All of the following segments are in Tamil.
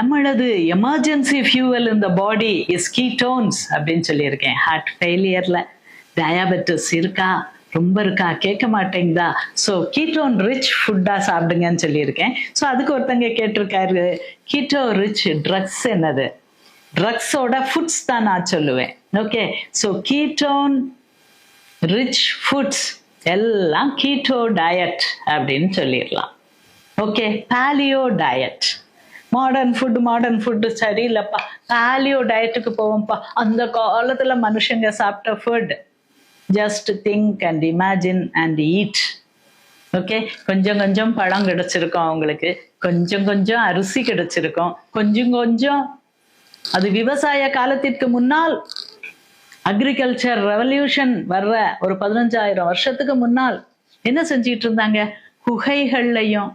நம்மளது எமர்ஜென்சி ஃபியூவல் இந்த பாடி இஸ் கீட்டோன்ஸ் அப்படின்னு சொல்லியிருக்கேன். ஹார்ட் ஃபெயிலியர்ல டயாபெட்டிஸ் இருக்கா? ரொம்ப இருக்கா? கேட்க மாட்டேங்குதா? ஸோ கீட்டோன் ரிச் ஃபுட்டாக சாப்பிடுங்கன்னு சொல்லியிருக்கேன். ஸோ அதுக்கு ஒருத்தங்க கேட்டிருக்காரு கீட்டோ ரிச் ட்ரக்ஸ் என்னது? ட்ரக்ஸோட ஃபுட்ஸ் தான் நான் சொல்லுவேன். Okay so ketone rich foods எல்லாம் கீட்டோ டயட் அப்படின்னு சொல்லிடலாம். Okay paleo diet modern food modern food சரியில்லைப்பா. Paleo டயட்டுக்கு போவோம்ப்பா. அந்த காலத்தில் மனுஷங்க சாப்பிட்ட food just think and imagine and eat okay கொஞ்சம் கொஞ்சம் பழம் கிடைச்சிருக்கோம் அவங்களுக்கு. கொஞ்சம் கொஞ்சம் அரிசி கிடைச்சிருக்கோம். கொஞ்சம் கொஞ்சம் அது விவசாய காலத்திற்கு முன்னால் அக்ரிகல்ச்சர் ரெவல்யூஷன் வர்ற ஒரு பதினஞ்சாயிரம் வருஷத்துக்கு முன்னால் என்ன செஞ்சிட்டு இருந்தாங்க? குகைகள்லையும்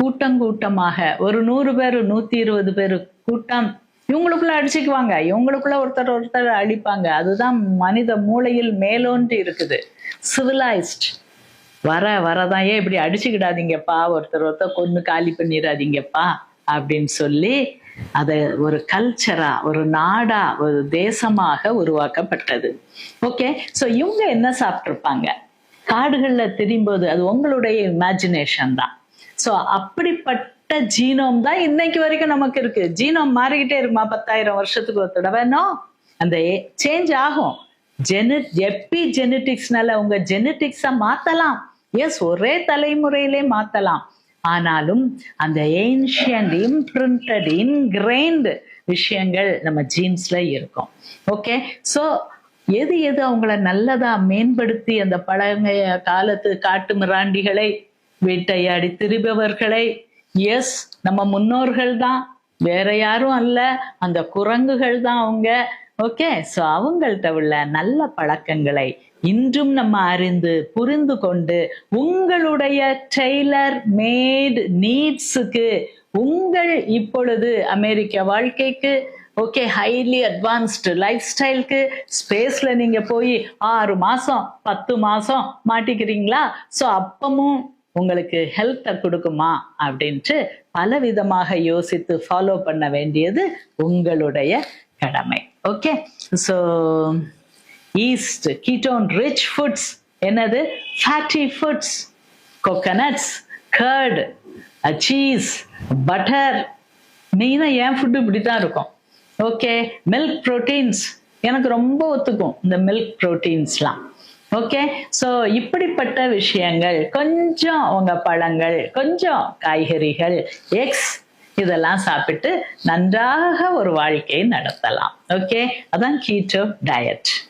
கூட்டம் கூட்டமாக ஒரு நூறு பேர் நூத்தி இருபது பேர் கூட்டம் இவங்களுக்குள்ள அடிச்சுக்குவாங்க. இவங்களுக்குள்ள ஒருத்தர் ஒருத்தர் அடிப்பாங்க. அதுதான் மனித மூளையில் மேலோன்றி இருக்குது. சிவிலைஸ்ட் வர வரதான். ஏன் இப்படி அடிச்சுக்கிடாதீங்கப்பா? ஒருத்தர் ஒருத்தர் கொண்டு காலி பண்ணிடாதீங்கப்பா அப்படின்னு சொல்லி அதை ஒரு கல்ச்சரா ஒரு நாடா ஒரு தேசமாக உருவாக்கப்பட்டது. ஓகே ஸோ இவங்க என்ன சாப்பிட்ருப்பாங்க காடுகள்ல திரியும்போது அது உங்களுடைய இமேஜினேஷன் தான். ஸோ அப்படிப்பட்ட ஜீனோம் தான் இன்னைக்கு வரைக்கும் நமக்கு இருக்கு. ஜீனோம் மாறிக்கிட்டே இருக்குமா? பத்தாயிரம் வருஷத்துக்கு ஒரு தடவைனோ அந்த சேஞ்ச் ஆகும். ஜெனி எப்பி ஜெனட்டிக்ஸ்னால உங்க ஜெனட்டிக்ஸை மாத்தலாம். எஸ் ஒரே தலைமுறையிலே மாத்தலாம். ஆனாலும் அந்த ஏன்ஷியன்ட் இம்ப்ரிண்டட் இன்கிரைண்ட் விஷயங்கள் நம்ம ஜீன்ஸ்ல இருக்கும். ஓகே ஸோ எது எது அவங்கள நல்லதா மேம்படுத்தி அந்த பழங்கைய காலத்து காட்டு மிராண்டிகளை வேட்டையாடி திரிபவர்களை. எஸ் நம்ம முன்னோர்கள் தான். வேற யாரும் அல்ல. அந்த குரங்குகள் தான் அவங்க. ஓகே ஸோ அவங்கள்ட்ட உள்ள நல்ல பழக்கங்களை இன்றும் நம்ம அறிந்து புரிந்து கொண்டு உங்களுடைய டெய்லர் மேட் நீட்ஸுக்கு உங்கள் இப்பொழுது அமெரிக்க வாழ்க்கைக்கு ஓகே ஹைலி அட்வான்ஸ்டு லைஃப் ஸ்டைலுக்கு ஸ்பேஸ்ல நீங்க போய் ஆறு மாசம் பத்து மாசம் மாட்டிக்கிறீங்களா? ஸோ அப்பமும் உங்களுக்கு ஹெல்த்தை கொடுக்குமா அப்படின்ட்டு பலவிதமாக யோசித்து ஃபாலோ பண்ண வேண்டியது உங்களுடைய கடமை. Okay so east ketone rich foods என்னது? Fatty foods coconuts curd cheese butter மெயினாக என் ஃபுட்டு இப்படி தான் இருக்கும். ஓகே மில்க் ப்ரோட்டீன்ஸ் எனக்கு ரொம்ப ஒத்துக்கும். இந்த மில்க் ப்ரோட்டீன்ஸ்லாம் ஓகே ஸோ இப்படிப்பட்ட விஷயங்கள் கொஞ்சம் உங்க பழங்கள் கொஞ்சம் காய்கறிகள் எக்ஸ் இதெல்லாம் சாப்பிட்டு நன்றாக ஒரு வாழ்க்கையை நடத்தலாம். ஓகே அதான் கீட்டோ டயட்